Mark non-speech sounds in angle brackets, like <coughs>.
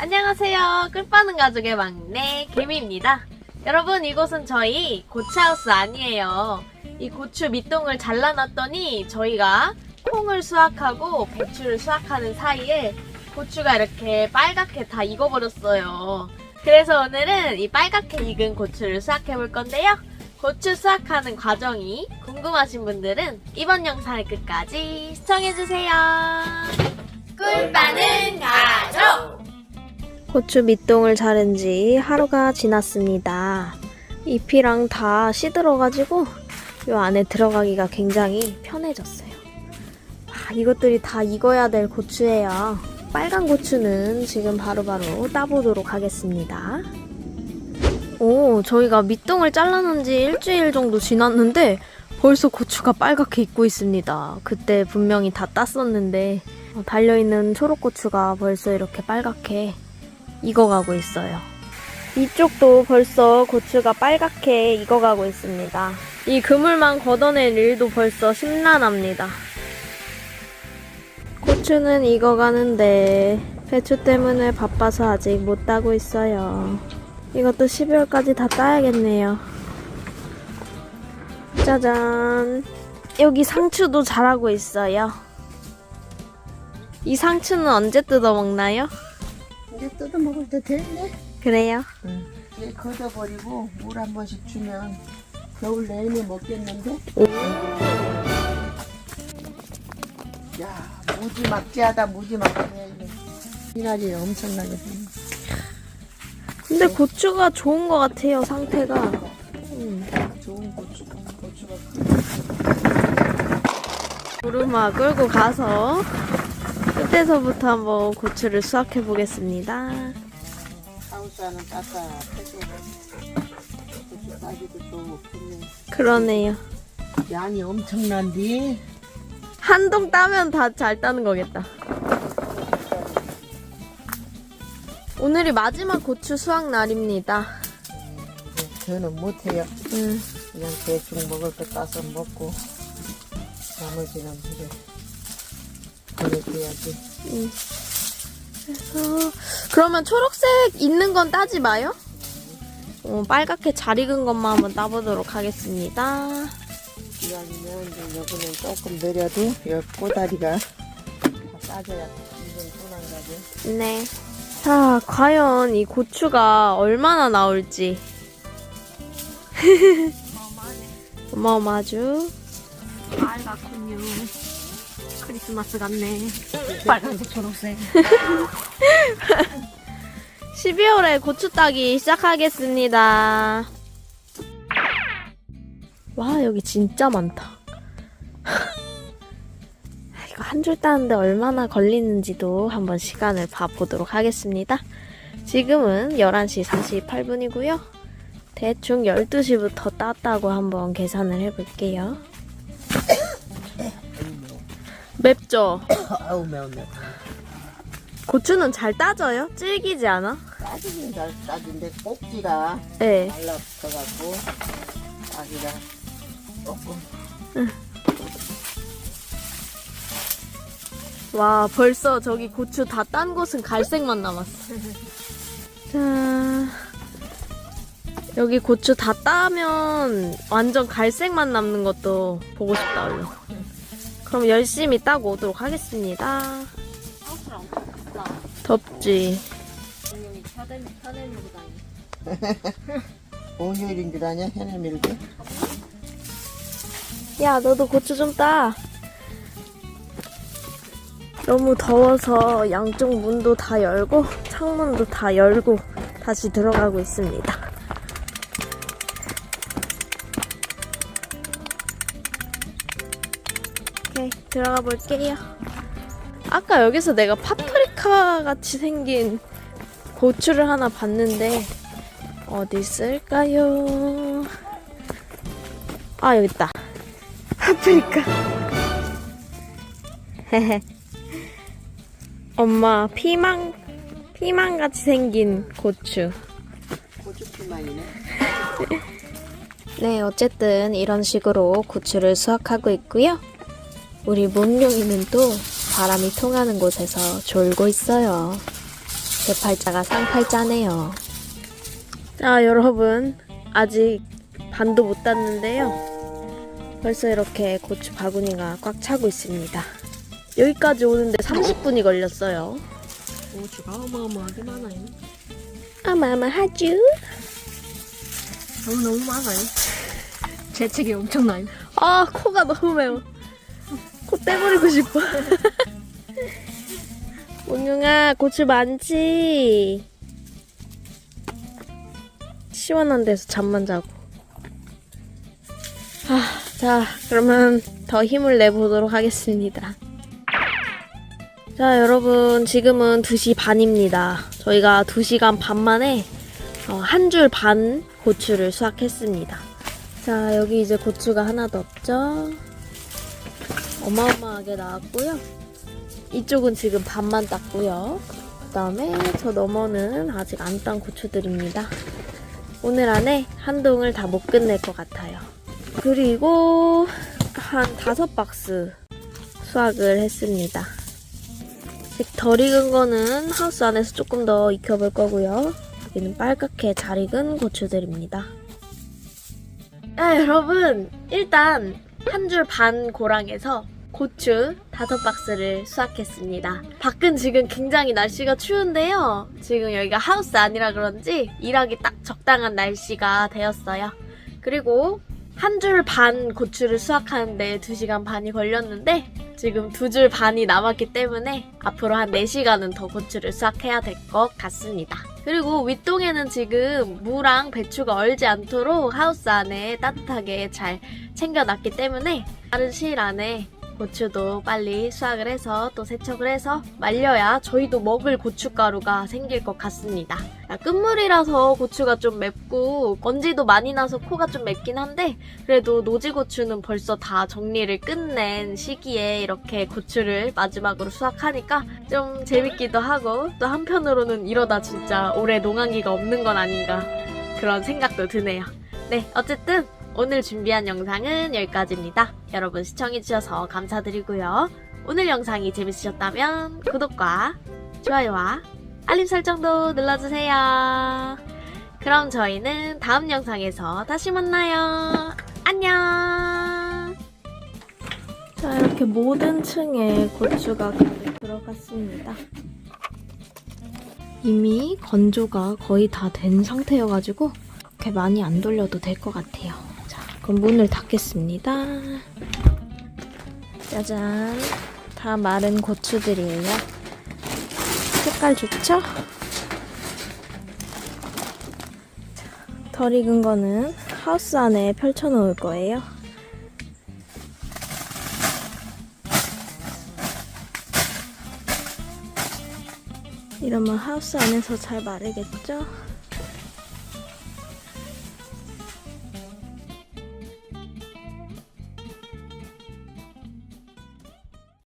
안녕하세요. 꿀빠는 가족의 막내 개미입니다. 여러분 이곳은 저희 고추하우스 아니에요. 이 고추 밑동을 잘라놨더니 저희가 콩을 수확하고 배추를 수확하는 사이에 고추가 이렇게 빨갛게 다 익어버렸어요. 그래서 오늘은 이 빨갛게 익은 고추를 수확해 볼 건데요. 고추 수확하는 과정이 궁금하신 분들은 이번 영상을 끝까지 시청해주세요. 꿀빠는 가족! 고추 밑동을 자른 지 하루가 지났습니다. 잎이랑 다 시들어가지고 이 안에 들어가기가 굉장히 편해졌어요. 아, 이것들이 다 익어야 될 고추예요. 빨간 고추는 지금 바로 바로 따보도록 하겠습니다. 오, 저희가 밑동을 잘라놓은 지 일주일 정도 지났는데 벌써 고추가 빨갛게 익고 있습니다. 그때 분명히 다 땄었는데 어, 달려있는 초록고추가 벌써 이렇게 빨갛게 익어가고 있어요. 이쪽도 벌써 고추가 빨갛게 익어가고 있습니다. 이 그물만 걷어낼 일도 벌써 심란합니다. 고추는 익어가는데 배추 때문에 바빠서 아직 못 따고 있어요. 이것도 12월까지 다 따야겠네요. 짜잔. 여기 상추도 자라고 있어요. 이 상추는 언제 뜯어 먹나요? 이제 뜯어 먹을 때 됐네. 그래요? 응. 이제 걷어버리고 물 한 번씩 주면 겨울 내내 먹겠는데. 야 무지 막지하다 무지 막지하네. 미나리 엄청나게. 근데 고추가 좋은 것 같아요, 상태가. 음. 좋은 고추, 고추가 구름아 끌고 가서 끝에서부터 한번 고추를 수확해 보겠습니다. 안은 따뜻해서 고추 따기도 좋겠네. 그러네요. 양이 엄청난디. 한 동 따면 다 잘 따는 거겠다. 오늘이 마지막 고추 수확 날입니다. 저는 못해요. 음, 그냥 대충 먹을 거 따서 먹고 나머지는 이제 보내줘야지. 음. 그래서 그러면 초록색 있는 건 따지 마요. 어, 빨갛게 잘 익은 것만 한번 따보도록 하겠습니다. 이왕이면 이제 여기는 조금 느려도 여 꼬다리가 다 따져야 이건 또난 가지. 네. 자, 과연 이 고추가 얼마나 나올지. <laughs> 어마어마하죠? 빨갛군요. 크리스마스 같네. 빨간색 초록색. 12월에 고추 따기 시작하겠습니다. 와, 여기 진짜 많다. <laughs> 이거 한 줄 따는데 얼마나 걸리는지도 한번 시간을 봐보도록 하겠습니다. 지금은 11시 48분이고요. 대충 12시부터 땄다고 한번 계산을 해볼게요. 맵죠? <coughs> 아우 매운 매. 고추는 잘 따져요? 질기지 않아? 따지긴 잘 따진데 꼭지가 네. 말라붙어갖고 따기가 조금 와, 벌써 저기 고추 다 딴 곳은 갈색만 남았어. 자, 여기 고추 다 따면 완전 갈색만 남는 것도 보고 싶다, 얼른. 그럼 열심히 따고 오도록 하겠습니다. 덥지? 온유일인 줄 아냐? 해내 밀게. 야, 너도 고추 좀 따. 너무 더워서 양쪽 문도 다 열고 창문도 다 열고 다시 들어가고 있습니다. 들어가 볼게요. 아까 여기서 내가 파프리카 같이 생긴 고추를 하나 봤는데 어디 있을까요? 아, 여기 있다. 파프리카. <laughs> 엄마 피망 피망 같이 생긴 고추. 고추피만이네. <laughs> 네, 어쨌든 이런 식으로 고추를 수확하고 있고요. 우리 몽룡이는 또 바람이 통하는 곳에서 졸고 있어요. 제 팔자가 쌍팔자네요. 자, 여러분. 아직 반도 못 땄는데요. 벌써 이렇게 고추 바구니가 꽉 차고 있습니다. 여기까지 오는데 30분이 걸렸어요. 고추가 어마어마하게 많아요. 어마어마하죠? 너무 너무 많아요. 재채기 엄청나요. 아, 코가 너무 매워. 코 떼버리고 싶어. <laughs> 몽룡아, 고추 많지? 시원한 데서 잠만 자고. 아, 자, 그러면 더 힘을 내보도록 하겠습니다. 자, 여러분, 지금은 2시 반입니다. 저희가 2시간 반 만에 어, 한줄 반 고추를 수확했습니다. 자, 여기 이제 고추가 하나도 없죠? 어마어마하게 나왔고요. 이쪽은 지금 반만 땄고요. 그 다음에 저 너머는 아직 안 딴 고추들입니다. 오늘 안에 한 동을 다 못 끝낼 것 같아요. 그리고 한 다섯 박스 수확을 했습니다. 덜 익은 거는 하우스 안에서 조금 더 익혀볼 거고요. 여기는 빨갛게 잘 익은 고추들입니다. 아, 여러분, 일단 한 줄 반 고랑에서 고추 다섯 박스를 수확했습니다. 밖은 지금 굉장히 날씨가 추운데요. 지금 여기가 하우스 아니라 그런지 일하기 딱 적당한 날씨가 되었어요. 그리고 한 줄 반 고추를 수확하는데 2시간 반이 걸렸는데 지금 두 줄 반이 남았기 때문에 앞으로 한 4시간은 더 고추를 수확해야 될 것 같습니다. 그리고 윗동에는 지금 무랑 배추가 얼지 않도록 하우스 안에 따뜻하게 잘 챙겨놨기 때문에 빠른 시일 안에 고추도 빨리 수확을 해서 또 세척을 해서 말려야 저희도 먹을 고춧가루가 생길 것 같습니다. 아, 끝물이라서 고추가 좀 맵고 먼지도 많이 나서 코가 좀 맵긴 한데 그래도 노지고추는 벌써 다 정리를 끝낸 시기에 이렇게 고추를 마지막으로 수확하니까 좀 재밌기도 하고 또 한편으로는 이러다 진짜 올해 농한기가 없는 건 아닌가 그런 생각도 드네요. 네, 어쨌든 오늘 준비한 영상은 여기까지입니다. 여러분 시청해주셔서 감사드리고요. 오늘 영상이 재밌으셨다면 구독과 좋아요와 알림 설정도 눌러주세요. 그럼 저희는 다음 영상에서 다시 만나요. 안녕! 자, 이렇게 모든 층에 고추가 들어갔습니다. 이미 건조가 거의 다 된 상태여가지고 그렇게 많이 안 돌려도 될 것 같아요. 자, 그럼 문을 닫겠습니다. 짜잔. 다 마른 고추들이에요. 색깔 좋죠? 자, 덜 익은 거는 하우스 안에 펼쳐 놓을 거예요. 이러면 하우스 안에서 잘 마르겠죠?